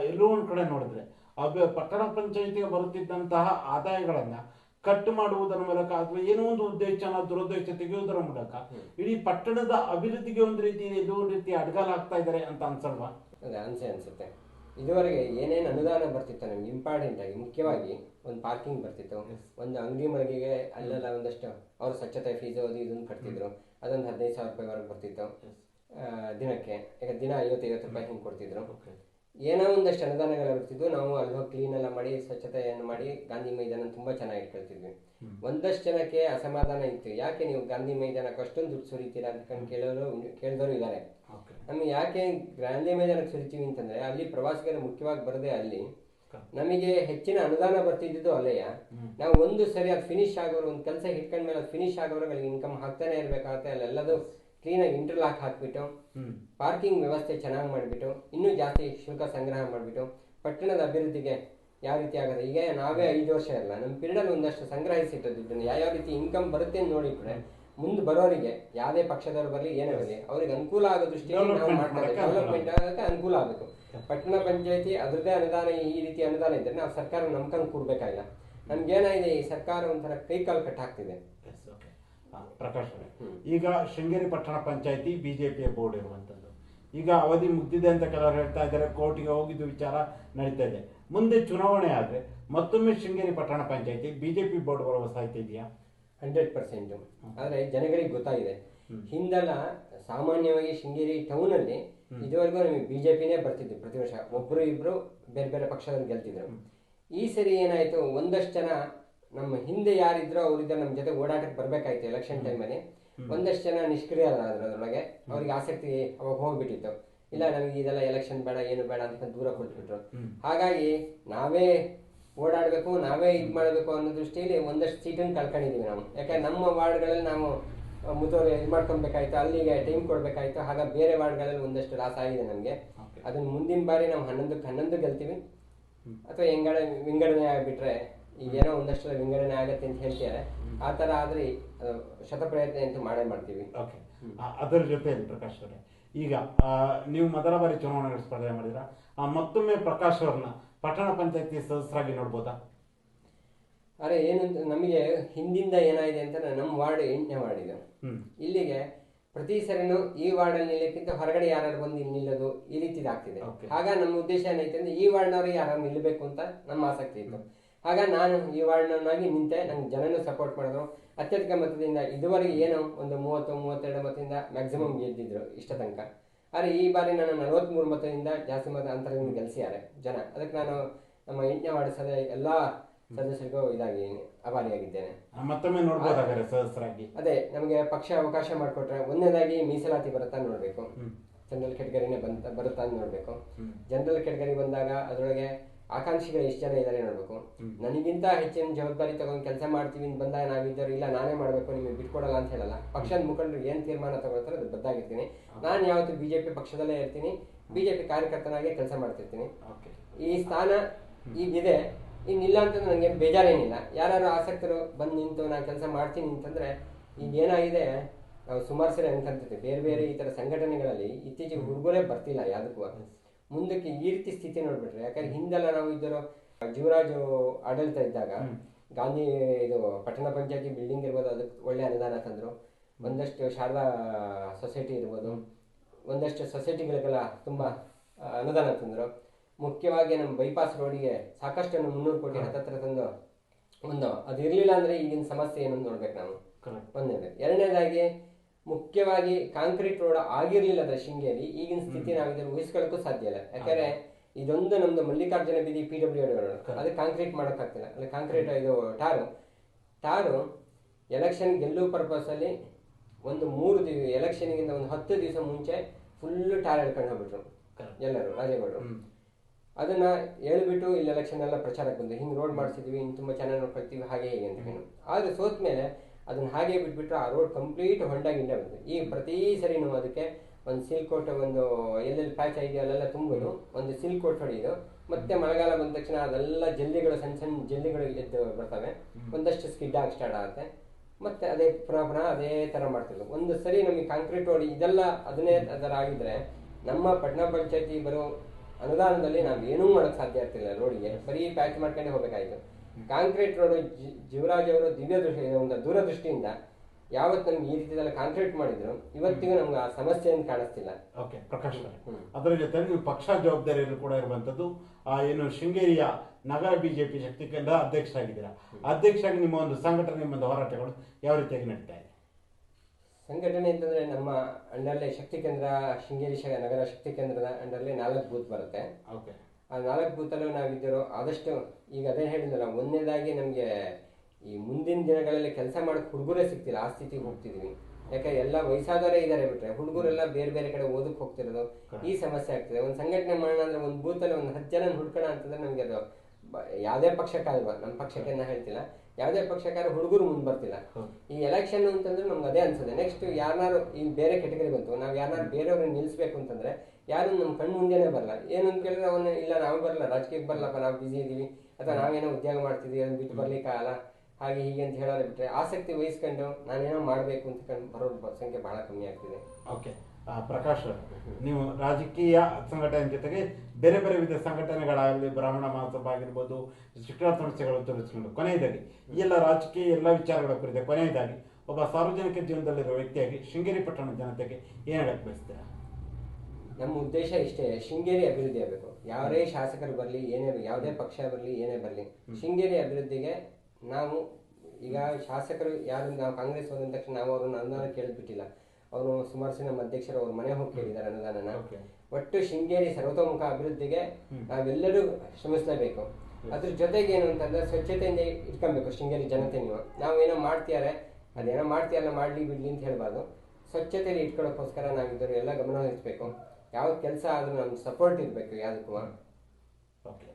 ಎಲ್ಲೋ ಒಂದು ಕಡೆ ನೋಡಿದ್ರೆ ಅದು ಪಟ್ಟಣ ಪಂಚಾಯಿತಿಗೆ ಬರುತ್ತಿದ್ದಂತಹ ಆದಾಯಗಳನ್ನ ಕಟ್ ಮಾಡುವುದರ ಮೂಲಕ ಅಥವಾ ಏನೋ ಒಂದು ಉದ್ದೇಶನ ದುರುದ್ದೇಶ ತೆಗೆಯುವುದರ ಮೂಲಕ ಇಡೀ ಪಟ್ಟಣದ ಅಭಿವೃದ್ಧಿಗೆ ಒಂದು ರೀತಿ ಎಲ್ಲೋ ಒಂದು ರೀತಿ ಅಡ್ಗಾಲಾಗ್ತಾ ಇದ್ದಾರೆ ಅಂತ ಅನ್ಸಲ್ವಾ? ಅದೇ ಅನ್ಸೆ ಅನ್ಸುತ್ತೆ. ಇದುವರೆಗೆ ಏನೇನು ಅನುದಾನ ಬರ್ತಿತ್ತು ನಮ್ಗೆ ಇಂಪಾರ್ಟೆಂಟ್ ಆಗಿ ಮುಖ್ಯವಾಗಿ ಒಂದು ಪಾರ್ಕಿಂಗ್ ಬರ್ತಿತ್ತು. ಒಂದು ಅಂಗಡಿ ಮಳಿಗೆಗೆ ಅಲ್ಲೆಲ್ಲ ಒಂದಷ್ಟು ಅವ್ರ ಸ್ವಚ್ಛತೆ ಫೀಸು ಅದು ಇದನ್ನು ಕಟ್ತಿದ್ರು. ಅದೊಂದು ಹದಿನೈದು ಸಾವಿರ ರೂಪಾಯಿವರೆಗೆ ಬರ್ತಿತ್ತು. ದಿನಕ್ಕೆ ಈಗ ದಿನ ಐವತ್ತೈವತ್ತು ರೂಪಾಯಿ ಹಿಂಗೆ ಕೊಡ್ತಿದ್ರು. ಏನೋ ಒಂದಷ್ಟು ಅನುದಾನಗಳು ಬರ್ತಿದ್ವು. ನಾವು ಅಲ್ಲಿ ಹೋಗಿ ಕ್ಲೀನ್ ಎಲ್ಲ ಮಾಡಿ ಸ್ವಚ್ಛತೆಯನ್ನು ಮಾಡಿ ಗಾಂಧಿ ಮೈದಾನ ತುಂಬಾ ಚೆನ್ನಾಗಿ ಇಟ್ಕೊಳ್ತಿದ್ವಿ. ಒಂದಷ್ಟು ಜನಕ್ಕೆ ಅಸಮಾಧಾನ ಇತ್ತು. ಯಾಕೆ ನೀವು ಗಾಂಧಿ ಮೈದಾನಕ್ಕೆ ಅಷ್ಟೊಂದು ದುಡ್ಡು ಸುರಿತೀರಾ ಅಂತ ಕೇಳೋರು ಕೇಳಿದವರು ಇದ್ದಾರೆ. ನಮಗೆ ನಮ್ಗೆ ಯಾಕೆ ಗಾಂಧಿ ಮೈದಾನಕ್ಕೆ ಸುರಿತೀವಿ ಅಂತಂದ್ರೆ ಅಲ್ಲಿ ಪ್ರವಾಸಿಗರು ಮುಖ್ಯವಾಗಿ ಬರದೆ ಅಲ್ಲಿ ನಮಗೆ ಹೆಚ್ಚಿನ ಅನುದಾನ ಬರ್ತಿದ್ದು ಅಲ್ಲಯ್ಯ ನಾವು ಒಂದು ಸರಿ ಅದು ಫಿನಿಶ್ ಆಗೋರು ಒಂದು ಕೆಲಸ ಹಿಡ್ಕೊಂಡ್ಮೇಲೆ ಅದು ಫಿನಿಶ್ ಆಗೋರು ಅಲ್ಲಿ ಇನ್ಕಮ್ ಹಾಕ್ತಾನೆ ಇರಬೇಕಾಗುತ್ತೆ. ಅಲ್ಲೆಲ್ಲದು ಕ್ಲೀನಾಗಿ ಇಂಟರ್ಲಾಕ್ ಹಾಕ್ಬಿಟ್ಟು ಪಾರ್ಕಿಂಗ್ ವ್ಯವಸ್ಥೆ ಚೆನ್ನಾಗಿ ಮಾಡಿಬಿಟ್ಟು ಇನ್ನೂ ಜಾಸ್ತಿ ಶುಲ್ಕ ಸಂಗ್ರಹ ಮಾಡಿಬಿಟ್ಟು ಪಟ್ಟಣದ ಅಭಿವೃದ್ಧಿಗೆ ಯಾವ ರೀತಿ ಆಗುತ್ತೆ ಈಗ ನಾವೇ ಐದು ವರ್ಷ ಇಲ್ಲ ನಮ್ಮ ಪೀರಿಯಡಲ್ಲಿ ಒಂದಷ್ಟು ಸಂಗ್ರಹಿಸಿಟ್ಟು ದುಡ್ಡನ್ನು ಯಾವ ರೀತಿ ಇನ್ಕಮ್ ಬರುತ್ತೆ ಅಂತ ನೋಡಿ ಕೂಡ ಮುಂದೆ ಬರೋರಿಗೆ ಯಾವುದೇ ಪಕ್ಷದವ್ರು ಬರಲಿ ಏನೇ ಬರಲಿ ಅವ್ರಿಗೆ ಅನುಕೂಲ ಆಗೋ ದೃಷ್ಟಿಯಲ್ಲಿ ನಾವು ಮಾಡ್ತಾರೆ ಡೆವಲಪ್ಮೆಂಟ್ ಆಗೋಕ್ಕೆ ಅನುಕೂಲ ಆಗಬೇಕು. ಪಟ್ಟಣ ಪಂಚಾಯತಿ ಅದರದೇ ಅನುದಾನ ಈ ರೀತಿ ಅನುದಾನ ಇದ್ದರೆ ನಾವು ಸರ್ಕಾರ ನಂಬ್ಕೊಂಡು ಕೂರ್ಬೇಕಾಗಿಲ್ಲ ನಮ್ಗೇನಾಗಿದೆ ಈ ಸರ್ಕಾರ ಒಂಥರ ಕೈ ಕಾಲು ಕಟ್ಟಾಗ್ತಿದೆ. ಎಸ್ ಪ್ರಕಾಶ್ ಅವರೇ ಈಗ ಶೃಂಗೇರಿ ಪಟ್ಟಣ ಪಂಚಾಯತಿ ಬಿಜೆಪಿಯ ಬೋರ್ಡ್ ಇರುವಂಥದ್ದು. ಈಗ ಅವಧಿ ಮುಗ್ದಿದೆ ಅಂತ ಕೆಲವರು ಹೇಳ್ತಾ ಇದ್ದಾರೆ ಕೋರ್ಟಿಗೆ ಹೋಗಿದ್ದು ವಿಚಾರ ನಡೀತಾ ಇದೆ. ಮುಂದೆ ಚುನಾವಣೆ ಆದರೆ ಮತ್ತೊಮ್ಮೆ ಶೃಂಗೇರಿ ಪಟ್ಟಣ ಪಂಚಾಯತಿ ಬಿಜೆಪಿ ಬೋರ್ಡ್ ಬರುವ ಸಾಧ್ಯತೆ ಇದೆಯಾ? Hundred percent. ಆದರೆ ಜನಗಳಿಗೆ ಗೊತ್ತಾಗಿದೆ. ಹಿಂದೆಲ್ಲ ಸಾಮಾನ್ಯವಾಗಿ ಶೃಂಗೇರಿ ಟೌನ್ ಅಲ್ಲಿ ಇದುವರೆಗೂ ನಮಗೆ ಬಿಜೆಪಿನೇ ಬರ್ತಿದ್ದು ಪ್ರತಿ ವರ್ಷ. ಒಬ್ರು ಇಬ್ರು ಬೇರೆ ಬೇರೆ ಪಕ್ಷದಲ್ಲಿ ಗೆಲ್ತಿದ್ರು. ಈ ಸರಿ ಏನಾಯ್ತು? ಒಂದಷ್ಟು ಜನ ನಮ್ಮ ಹಿಂದೆ ಯಾರಿದ್ರು ಅವರಿಂದ ನಮ್ಮ ಜೊತೆ ಓಡಾಟಕ್ಕೆ ಬರ್ಬೇಕಾಯ್ತು ಎಲೆಕ್ಷನ್ ಟೈಮಲ್ಲಿ ಒಂದಷ್ಟು ಜನ ನಿಷ್ಕ್ರಿಯರಾದ್ರು ಅದರೊಳಗೆ. ಅವ್ರಿಗೆ ಆಸಕ್ತಿ ಅವಾಗ ಹೋಗ್ಬಿಟ್ಟಿತ್ತು. ಇಲ್ಲ ನಮಗೆ ಇದೆಲ್ಲ ಎಲೆಕ್ಷನ್ ಬೇಡ ಏನು ಬೇಡ ಅಂತ ದೂರ ಕೊಟ್ಬಿಟ್ರು. ಹಾಗಾಗಿ ನಾವೇ ಓಡಾಡಬೇಕು ನಾವೇ ಇದು ಮಾಡಬೇಕು ಅನ್ನೋ ದೃಷ್ಟಿಯಲ್ಲಿ ಒಂದಷ್ಟು ಸೀಟನ್ನು ಕಳ್ಕೊಂಡಿದೀವಿ ನಾವು. ಯಾಕಂದ್ರೆ ನಮ್ಮ ವಾರ್ಡ್ಗಳಲ್ಲಿ ನಾವು ಮುತುವರ್ಜಿ ಇದು ಮಾಡ್ಕೊಬೇಕಾಯ್ತು ಅಲ್ಲಿಗೆ ಟೈಮ್ ಕೊಡಬೇಕಾಯ್ತು ಹಾಗ ಬೇರೆ ವಾರ್ಡ್ಗಳಲ್ಲಿ ಒಂದಷ್ಟು ಲಾಸ್ ಆಗಿದೆ ನಮಗೆ. ಅದನ್ನ ಮುಂದಿನ ಬಾರಿ ನಾವು ಹನ್ನೊಂದಕ್ಕೆ ಹನ್ನೊಂದು ಗೆಲ್ತೀವಿ. ಅಥವಾ ಹೆಂಗಡ ವಿಂಗಡಣೆ ಆಗಿಬಿಟ್ರೆ ಈಗೇನೋ ಒಂದಷ್ಟು ವಿಂಗಡಣೆ ಆಗತ್ತೆ ಅಂತ ಹೇಳ್ತಾರೆ ಆ ತರ ಆದ್ರೆ ಶತ ಶತಪ್ರಯತ್ನ ಅಂತ ಮಾಡೇ ಮಾಡ್ತೀವಿ. ಓಕೆ. ಅದರ ಜೊತೆ ಪ್ರಕಾಶ್ ಅವರೇ? ಈಗ ನೀವು ಮೊದಲ ಬಾರಿ ಚುನಾವಣೆ ಸ್ಪರ್ಧೆ ಮಾಡಿದ್ರ ಮತ್ತೊಮ್ಮೆ ಪ್ರಕಾಶ್ ಅವ್ರನ್ನ ಪಟ್ಟಣ ಪಂಚಾಯತಿ ಸದಸ್ಯರಾಗಿ ನೋಡ್ಬೋದಾ? ಅರೆ ಏನಂತ ನಮಗೆ ಹಿಂದಿಂದ ಏನಾಗಿದೆ ಅಂತ ನಮ್ಮ ವಾರ್ಡ್ ಎಂಟನೇ ವಾರ್ಡ್ ಇದೆ. ಇಲ್ಲಿಗೆ ಪ್ರತಿ ಸರಿನೂ ಈ ವಾರ್ಡ್ ಅಲ್ಲಿ ನಿಲ್ಲಕ್ಕಿಂತ ಹೊರಗಡೆ ಯಾರು ಬಂದು ಇಲ್ಲಿ ನಿಲ್ಲೋದು ಈ ರೀತಿ ಆಗ್ತಿದೆ. ಆಗ ನಮ್ಮ ಉದ್ದೇಶ ಏನೈತೆ ಅಂದ್ರೆ ಈ ವಾರ್ಡ್ನವರು ಯಾರು ನಿಲ್ಲಬೇಕು ಅಂತ ನಮ್ಮ ಆಸಕ್ತಿ ಇತ್ತು. ಆಗ ನಾನು ಈ ವಾರ್ಡ್ನವನಾಗಿ ನಿಂತೆ ನಂಗೆ ಜನನೂ ಸಪೋರ್ಟ್ ಮಾಡಿದ್ರು. ಅತ್ಯಧಿಕ ಮತದಿಂದ ಇದುವರೆಗೆ ಏನು ಒಂದು ಮೂವತ್ತು ಮೂವತ್ತೆರಡು ಮತದಿಂದ ಮ್ಯಾಕ್ಸಿಮಮ್ ಗೆದ್ದಿದ್ರು ಇಷ್ಟ ತನಕ. ಆದರೆ ಈ ಬಾರಿ ನಾನು ನಲವತ್ಮೂರು ಮತದಿಂದ ಜಾಸ್ತಿ ಮತ ಅಂತರದಿಂದ ಗೆಲ್ಸಿದ್ದಾರೆ ಜನ. ಅದಕ್ಕೆ ನಾನು ನಮ್ಮ ಎಂಟನೇ ವಾರ್ಡ್ ಸದ ಎಲ್ಲ ಸದಸ್ಯರಿಗೂ ಇದಾಗಿ ಅಭಾರಿಯಾಗಿದ್ದೇನೆ ಮತ್ತೊಮ್ಮೆ ನೋಡ್ಬೋದಾಗಾರೆ ಸದಸ್ಯರಾಗಿ? ಅದೇ ನಮಗೆ ಪಕ್ಷ ಅವಕಾಶ ಮಾಡಿಕೊಟ್ರೆ ಒಂದನೇದಾಗಿ ಮೀಸಲಾತಿ ಬರುತ್ತಾ ನೋಡಬೇಕು. ಜನರಲ್ ಕೆಟಗರಿನೇ ಬಂತ ಬರುತ್ತಾ ನೋಡಬೇಕು. ಜನರಲ್ ಕೆಟಗರಿ ಬಂದಾಗ ಅದರೊಳಗೆ ಆಕಾಂಕ್ಷಿಗಳು ಎಷ್ಟು ಜನ ಇದ್ದಾರೆ ನೋಡಬೇಕು. ನನಗಿಂತ ಹೆಚ್ಚಿನ ಜವಾಬ್ದಾರಿ ತಗೊಂಡು ಕೆಲಸ ಮಾಡ್ತೀವಿ ಅಂತ ಬಂದಾಗ ನಾವಿದ್ದವ್ರು ಇಲ್ಲ ನಾನೇ ಮಾಡಬೇಕು ನಿಮಗೆ ಬಿಟ್ಕೊಡಲ್ಲ ಅಂತ ಹೇಳಲ್ಲ. ಪಕ್ಷದ ಮುಖಂಡರು ಏನು ತೀರ್ಮಾನ ತಗೊಳ್ತಾರೆ ಅದು ಬದ್ದಾಗಿರ್ತೀನಿ ನಾನು ಯಾವತ್ತು ಬಿಜೆಪಿ ಪಕ್ಷದಲ್ಲೇ ಇರ್ತೀನಿ. ಬಿಜೆಪಿ ಕಾರ್ಯಕರ್ತನಾಗೆ ಕೆಲಸ ಮಾಡ್ತಿರ್ತೀನಿ. ಓಕೆ. ಈ ಸ್ಥಾನ ಈಗಿದೆ. ಇನ್ನಿಲ್ಲ ಅಂತಂದ್ರೆ ನನಗೆ ಬೇಜಾರೇನಿಲ್ಲ. ಯಾರು ಆಸಕ್ತರು ಬಂದು ನಿಂತು ನಾನು ಕೆಲಸ ಮಾಡ್ತೀನಿ ಅಂತಂದ್ರೆ ಈಗ ಏನಾಗಿದೆ? ನಾವು ಸುಮಾರು ಸರಿ ಅನ್ಕೊಂತಿರ್ತೀವಿ ಬೇರೆ ಬೇರೆ ಈ ಥರ ಸಂಘಟನೆಗಳಲ್ಲಿ ಇತ್ತೀಚೆಗೆ ಹುಡುಗರೇ ಬರ್ತಿಲ್ಲ ಯಾವುದಕ್ಕೂ. ಮುಂದಕ್ಕೆ ಈ ರೀತಿ ಸ್ಥಿತಿ ನೋಡ್ಬಿಟ್ರೆ ಯಾಕಂದ್ರೆ ಹಿಂದೆಲ್ಲ ನಾವು ಇದ್ದರು ಜೀವರಾಜು ಆಡಳಿತ ಇದ್ದಾಗ ಗಾಂಧಿ ಇದು ಪಟ್ಟಣ ಪಂಚಾಯತಿ ಬಿಲ್ಡಿಂಗ್ ಇರ್ಬೋದು ಅದಕ್ಕೆ ಒಳ್ಳೆ ಅನುದಾನ ತಂದರು. ಒಂದಷ್ಟು ಶಾರದಾ ಸೊಸೈಟಿ ಇರ್ಬೋದು ಒಂದಷ್ಟು ಸೊಸೈಟಿಗಳಿಗೆಲ್ಲ ತುಂಬ ಅನುದಾನ ತಂದರು. ಮುಖ್ಯವಾಗಿ ನಮ್ಮ ಬೈಪಾಸ್ ರೋಡಿಗೆ ಸಾಕಷ್ಟು ಮುನ್ನೂರು ಕೋಟಿ ಹತ್ತತ್ರ ತಂದು ಒಂದು ಅದು ಇರಲಿಲ್ಲ ಅಂದರೆ ಈಗಿನ ಸಮಸ್ಯೆ ಏನೊಂದು ನೋಡ್ಬೇಕು ನಾವು. ಕರೆಕ್ಟ್ ಒಂದನೇದು ಎರಡನೇದಾಗಿ ಮುಖ್ಯವಾಗಿ ಕಾಂಕ್ರೀಟ್ ರೋಡ್ ಆಗಿರ್ಲಿಲ್ಲ ಅದರ ಶೃಂಗೇರಿ ಈಗಿನ ಸ್ಥಿತಿ ನಾವು ಇದನ್ನು ಊಹಿಸ್ಕೊಳ್ಳೋಕ್ಕೂ ಸಾಧ್ಯ ಇಲ್ಲ. ಯಾಕಂದ್ರೆ ಇದೊಂದು ನಮ್ದು ಮಲ್ಲಿಕಾರ್ಜುನ ಬೀದಿ ಪಿ ಡಬ್ಲ್ಯೂ ಅದು ಕಾಂಕ್ರೀಟ್ ಮಾಡೋಕ್ಕಾಗ್ತಿಲ್ಲ. ಅಲ್ಲಿ ಕಾಂಕ್ರೀಟ್ ಇದು ಟಾರು. ಟಾರು ಎಲೆಕ್ಷನ್ ಗೆಲ್ಲುವ ಪರ್ಪಸಲ್ಲಿ ಒಂದು ಮೂರು ದಿವ ಎಲೆಕ್ಷನ್ಗಿಂತ ಒಂದು ಹತ್ತು ದಿವಸ ಮುಂಚೆ ಫುಲ್ಲು ಟಾರ್ ಹೇಳ್ಕೊಂಡು ಹೋಗ್ಬಿಟ್ರು. ಎಲ್ಲರೂ ರಾಜೇಗೌಡರು. ಅದನ್ನ ಹೇಳ್ಬಿಟ್ಟು ಇಲ್ಲಿ ಎಲೆಕ್ಷನ್ ಎಲ್ಲ ಪ್ರಚಾರಕ್ಕೆ ಬಂದು ಹಿಂಗೆ ರೋಡ್ ಮಾಡಿಸಿದ್ವಿ ಹಿಂಗೆ ತುಂಬ ಚೆನ್ನಾಗಿ ನೋಡ್ಕೊಳ್ತೀವಿ ಹಾಗೆ ಹೀಗೆ ಅಂತ ಹೇಳಿ. ಆದ್ರೆ ಸೋತ ಮೇಲೆ ಅದನ್ನ ಹಾಗೆ ಬಿಟ್ಬಿಟ್ರೆ ಆ ರೋಡ್ ಕಂಪ್ಲೀಟ್ ಹೊಂಡಾಗಿಂದ ಬಂತು ಈ ಪ್ರತಿ ಸರಿನೂ ಅದಕ್ಕೆ ಒಂದು ಸಿಲ್ಕ್ ಕೋಟ್ ಒಂದು ಎಲ್ಲೆಲ್ಲಿ ಪ್ಯಾಚ್ ಆಗಿದೆ ಅಲ್ಲೆಲ್ಲ ತುಂಬಲು ಒಂದು ಸಿಲ್ಕ್ ಕೋಟ್ ಹೊಡೆಯೋದು ಮತ್ತೆ ಮಳೆಗಾಲ ಬಂದ ತಕ್ಷಣ ಅದೆಲ್ಲ ಜಲ್ಲಿಗಳು ಸಣ್ಣ ಸಣ್ಣ ಜಲ್ಲಿಗಳು ಎದ್ದು ಬರ್ತವೆ. ಒಂದಷ್ಟು ಸ್ಕಿಡ್ ಆಗಿ ಸ್ಟಾರ್ಟ್ ಆಗುತ್ತೆ. ಮತ್ತೆ ಅದೇ ಪುನಃ ಪುನಃ ಅದೇ ತರ ಮಾಡ್ತಿದ್ರು ಒಂದು ಸರಿ ನಮಗೆ ಕಾಂಕ್ರೀಟ್ ರೋಡ್ ಇದೆಲ್ಲ ಅದನ್ನೇ ಅದರ ಆಗಿದ್ರೆ ನಮ್ಮ ಪಟ್ಟಣ ಪಂಚಾಯತಿ ಬರೋ ಅನುದಾನದಲ್ಲಿ ನಾವು ಏನೂ ಮಾಡೋಕ್ಕೆ ಸಾಧ್ಯ ಆಗ್ತಿಲ್ಲ ರೋಡಿಗೆ ಬರೀ ಪ್ಯಾಚ್ ಮಾಡ್ಕೊಂಡೇ ಹೋಗ್ಬೇಕಾಯ್ತು. ಕಾಂಕ್ರೀಟ್ ರೋಡ್ ಜೀವರಾಜ್ ಅವರು ದಿವ್ಯ ದೃಷ್ಟಿ ಒಂದು ದೂರದೃಷ್ಟಿಯಿಂದ ಯಾವತ್ತು ನಮ್ಗೆ ಈ ರೀತಿಯೆಲ್ಲ ಕಾಂಕ್ರೀಟ್ ಮಾಡಿದ್ರು ಇವತ್ತಿಗೂ ನಮ್ಗೆ ಆ ಸಮಸ್ಯೆ ಏನು ಕಾಣಿಸ್ತಿಲ್ಲ. ಓಕೆ ಪ್ರಕಾಶ್. ಅದರ ಜೊತೆ ನೀವು ಪಕ್ಷ ಜವಾಬ್ದಾರಿಯನ್ನು ಕೂಡ ಇರುವಂತದ್ದು ಆ ಏನು ಶೃಂಗೇರಿಯ ನಗರ ಬಿಜೆಪಿ ಶಕ್ತಿ ಕೇಂದ್ರ ಅಧ್ಯಕ್ಷ ಅಧ್ಯಕ್ಷರಾಗಿದ್ದೀರಾ ಅಧ್ಯಕ್ಷರಾಗಿ ನಿಮ್ಮ ಒಂದು ಸಂಘಟನೆ ನಿಮ್ಮ ಒಂದು ಹೋರಾಟಗಳು ಯಾವ ರೀತಿಯಾಗಿ ನಡೀತಾ ಇದೆ? ಸಂಘಟನೆ ಅಂತಂದ್ರೆ ನಮ್ಮ ಅಂಡರ್ಲೆ ಶಕ್ತಿ ಕೇಂದ್ರ ಶೃಂಗೇರಿ ನಗರ ಶಕ್ತಿ ಕೇಂದ್ರದ ಅಂಡರ್ಲೆ ನಾಲ್ಕು ಬೂತ್ ಬರುತ್ತೆ. ಓಕೆ. ಆ ನಾಲ್ಕು ಬೂತಲ್ಲೂ ನಾವಿದ್ದರು ಆದಷ್ಟು ಈಗ ಅದೇ ಹೇಳಿದ್ನಲ್ಲ ಒಂದನೇದಾಗಿ ನಮಗೆ ಈ ಮುಂದಿನ ದಿನಗಳಲ್ಲಿ ಕೆಲಸ ಮಾಡೋಕೆ ಹುಡುಗರೇ ಸಿಗ್ತಿಲ್ಲ ಆ ಸ್ಥಿತಿಗೆ ಹೋಗ್ತಿದ್ವಿ. ಯಾಕೆ ಎಲ್ಲ ವಯಸ್ಸಾದವರೇ ಇದ್ದಾರೆ ಬಿಟ್ರೆ ಹುಡುಗರೆಲ್ಲ ಬೇರೆ ಬೇರೆ ಕಡೆ ಓದಕ್ಕೆ ಹೋಗ್ತಿರೋದು ಈ ಸಮಸ್ಯೆ ಆಗ್ತದೆ. ಒಂದು ಸಂಘಟನೆ ಮಾಡೋಣ ಅಂದ್ರೆ ಒಂದು ಬೂತಲ್ಲಿ ಒಂದು ಹತ್ತು ಜನ ಹುಡ್ಕೋಣ ಅಂತಂದ್ರೆ ನಮಗೆ ಅದು ಯಾವುದೇ ಪಕ್ಷಕ್ಕಾಗಲ್ವ ನಮ್ಮ ಪಕ್ಷಕ್ಕೆ ನಾ ಹೇಳ್ತಿಲ್ಲ. ಯಾವುದೇ ಪಕ್ಷಕ್ಕಾದ್ರೆ ಹುಡುಗರು ಮುಂದೆ ಬರ್ತಿಲ್ಲ. ಈ ಎಲೆಕ್ಷನ್ ಅಂತಂದ್ರೆ ನಮ್ಗೆ ಅದೇ ಅನ್ಸುತ್ತೆ. ನೆಕ್ಸ್ಟ್ ಯಾರನ್ನಾರು ಈ ಬೇರೆ ಕೆಟಗರಿ ಬಂತು ನಾವು ಯಾರನ್ನಾರು ಬೇರೆಯವ್ರನ್ನ ನಿಲ್ಲಿಸ್ಬೇಕು ಅಂತಂದ್ರೆ ಯಾರು ನಮ್ಮ ಕಣ್ಣು ಮುಂದೆನೇ ಬರಲ್ಲ. ಏನಂತ ಕೇಳಿದ್ರೆ ಅವನು ಇಲ್ಲ ನಾವು ಬರಲ್ಲ ರಾಜಕೀಯಕ್ಕೆ ಬರಲ್ಲಪ್ಪ ನಾವು ಬಿಸಿ ಇದ್ದೀವಿ ಅಥವಾ ನಾವೇನೋ ಉದ್ಯೋಗ ಮಾಡ್ತಿದ್ದೀವಿ ಅದನ್ನು ಬಿಟ್ಟು ಕಾಲ ಹಾಗೆ ಹೀಗೆ ಅಂತ ಹೇಳೋದು ಬಿಟ್ಟರೆ ಆಸಕ್ತಿ ವಹಿಸ್ಕೊಂಡು ನಾನೇನೋ ಮಾಡಬೇಕು ಅಂತ ಕಂಡು ಬರೋ ಸಂಖ್ಯೆ ಬಹಳ ಕಮ್ಮಿ ಆಗ್ತಿದೆ. ಓಕೆ. ಪ್ರಕಾಶ್ ನೀವು ರಾಜಕೀಯ ಸಂಘಟನೆ ಜೊತೆಗೆ ಬೇರೆ ಬೇರೆ ವಿಧ ಸಂಘಟನೆಗಳಾಗಲಿ ಬ್ರಾಹ್ಮಣ ಮಹಾಸಭಾ ಆಗಿರ್ಬೋದು ಶಿಕ್ಷಣ ಸಂಸ್ಥೆಗಳು ತೋರಿಸ್ಕೊಂಡು ಕೊನೆಯದಾಗಿ ಈ ಎಲ್ಲ ರಾಜಕೀಯ ಎಲ್ಲ ವಿಚಾರಗಳ ಕುರಿತು ಕೊನೆಯದಾಗಿ ಒಬ್ಬ ಸಾರ್ವಜನಿಕ ಜೀವನದಲ್ಲಿರುವ ವ್ಯಕ್ತಿಯಾಗಿ ಶೃಂಗೇರಿ ಪಟ್ಟಣ ಜನತೆಗೆ ಏನು ಹೇಳಕ್ಕೆ ಬಯಸ್ತೀರಾ? ನಮ್ಮ ಉದ್ದೇಶ ಇಷ್ಟೇ ಶೃಂಗೇರಿ ಅಭಿವೃದ್ಧಿ ಆಗಬೇಕು. ಯಾರೇ ಶಾಸಕರು ಬರಲಿ ಏನೇ ಯಾವುದೇ ಪಕ್ಷ ಬರಲಿ ಏನೇ ಬರಲಿ ಶೃಂಗೇರಿ ಅಭಿವೃದ್ಧಿಗೆ ನಾವು ಈಗ ಶಾಸಕರು ಯಾರು ನಾವು ಕಾಂಗ್ರೆಸ್ ಹೋದ ತಕ್ಷಣ ನಾವು ಅವ್ರನ್ನ ಅನುದಾನ ಕೇಳಿದ್ಬಿಟ್ಟಿಲ್ಲ ಅವರು ಸುಮಾರು ಸಲ ನಮ್ಮ ಅಧ್ಯಕ್ಷರು ಅವ್ರ ಮನೆ ಹೋಗಿ ಕೇಳಿದ್ದಾರೆ ಅನುದಾನನ. ಒಟ್ಟು ಶೃಂಗೇರಿ ಸರ್ವತೋಮುಖ ಅಭಿವೃದ್ಧಿಗೆ ನಾವೆಲ್ಲರೂ ಶ್ರಮಿಸಲೇಬೇಕು. ಅದ್ರ ಜೊತೆಗೆ ಏನು ಅಂತಂದ್ರೆ ಸ್ವಚ್ಛತೆಯಿಂದ ಇಟ್ಕೊಬೇಕು ಶೃಂಗೇರಿ ಜನತೆ ನೀವು. ನಾವೇನೋ ಮಾಡ್ತಿದ್ದಾರೆ ಅದೇನೋ ಮಾಡ್ತೀಯಲ್ಲ ಮಾಡ್ಲಿ ಬಿಡ್ಲಿ ಅಂತ ಹೇಳ್ಬಾರ್ದು. ಸ್ವಚ್ಛತೆಯಲ್ಲಿ ಇಟ್ಕೊಳ್ಳೋಕ್ಕೋಸ್ಕರ ನಾವಿದ್ದರು ಎಲ್ಲ ಗಮನ ಹರಿಸ್ಬೇಕು ಯಾವ ಕೆಲಸ ಆದ್ರೂ ನಮ್ಗೆ ಸಪೋರ್ಟ್ ಇರಬೇಕು ಯಾವುದಕ್ಕೂ ಓಕೆ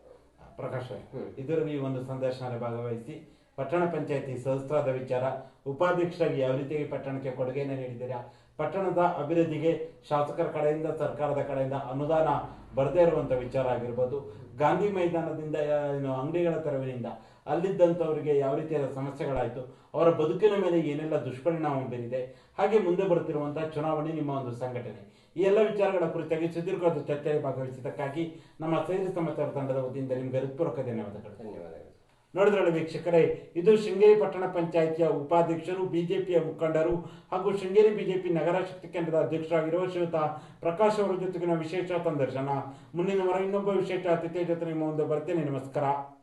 ಪ್ರಕಾಶ್ ಇದರ ಹ್ಮ್. ಇದರಲ್ಲಿ ಈ ಒಂದು ಸಂದರ್ಶನ ಭಾಗವಹಿಸಿ ಪಟ್ಟಣ ಪಂಚಾಯತಿ ಸಹಸ್ರಾದ ವಿಚಾರ ಉಪಾಧ್ಯಕ್ಷರಾಗಿ ಯಾವ ರೀತಿಯಾಗಿ ಪಟ್ಟಣಕ್ಕೆ ಕೊಡುಗೆಯನ್ನು ನೀಡಿದ್ದೀರಾ ಪಟ್ಟಣದ ಅಭಿವೃದ್ಧಿಗೆ ಶಾಸಕರ ಕಡೆಯಿಂದ ಸರ್ಕಾರದ ಕಡೆಯಿಂದ ಅನುದಾನ ಬರದೇ ಇರುವಂಥ ವಿಚಾರ ಆಗಿರ್ಬೋದು ಗಾಂಧಿ ಮೈದಾನದಿಂದ ಏನು ಅಂಗಡಿಗಳ ತೆರವಿನಿಂದ ಅಲ್ಲಿದ್ದಂಥವರಿಗೆ ಯಾವ ರೀತಿಯಾದ ಸಮಸ್ಯೆಗಳಾಯಿತು ಅವರ ಬದುಕಿನ ಮೇಲೆ ಏನೆಲ್ಲ ದುಷ್ಪರಿಣಾಮ ಬೀರಿದೆ ಹಾಗೆ ಮುಂದೆ ಬರುತ್ತಿರುವಂತಹ ಚುನಾವಣೆ ನಿಮ್ಮ ಒಂದು ಸಂಘಟನೆ. ಈ ಎಲ್ಲ ವಿಚಾರಗಳ ಕುರಿತಾಗಿ ಸುದೀರ್ಘವಾದ ಚರ್ಚೆಗೆ ಭಾಗವಹಿಸಿದ್ದಕ್ಕಾಗಿ ನಮ್ಮ ಸೈರಿ ಸಮಾಚಾರ ತಂಡದ ವತಿಯಿಂದ ನಿಮಗೆ ಹೃತ್ಪೂರ್ವಕ ಧನ್ಯವಾದಗಳು. ಧನ್ಯವಾದಗಳು. ನೋಡಿದ್ರಲ್ಲ ವೀಕ್ಷಕರೇ ಇದು ಶೃಂಗೇರಿ ಪಟ್ಟಣ ಪಂಚಾಯಿತಿಯ ಉಪಾಧ್ಯಕ್ಷರು ಬಿಜೆಪಿಯ ಮುಖಂಡರು ಹಾಗೂ ಶೃಂಗೇರಿ ಬಿಜೆಪಿ ನಗರ ಶಕ್ತಿ ಕೇಂದ್ರದ ಅಧ್ಯಕ್ಷರಾಗಿರುವ ಶ್ರೀಯುತ ಪ್ರಕಾಶ್ ಅವರ ಜೊತೆಗಿನ ವಿಶೇಷ ಸಂದರ್ಶನ. ಮುಂದಿನ ವಾರ ಇನ್ನೊಬ್ಬ ವಿಶೇಷ ಅತಿಥಿಯ ಜೊತೆ ನಿಮ್ಮ ಮುಂದೆ ಬರ್ತೇನೆ. ನಮಸ್ಕಾರ.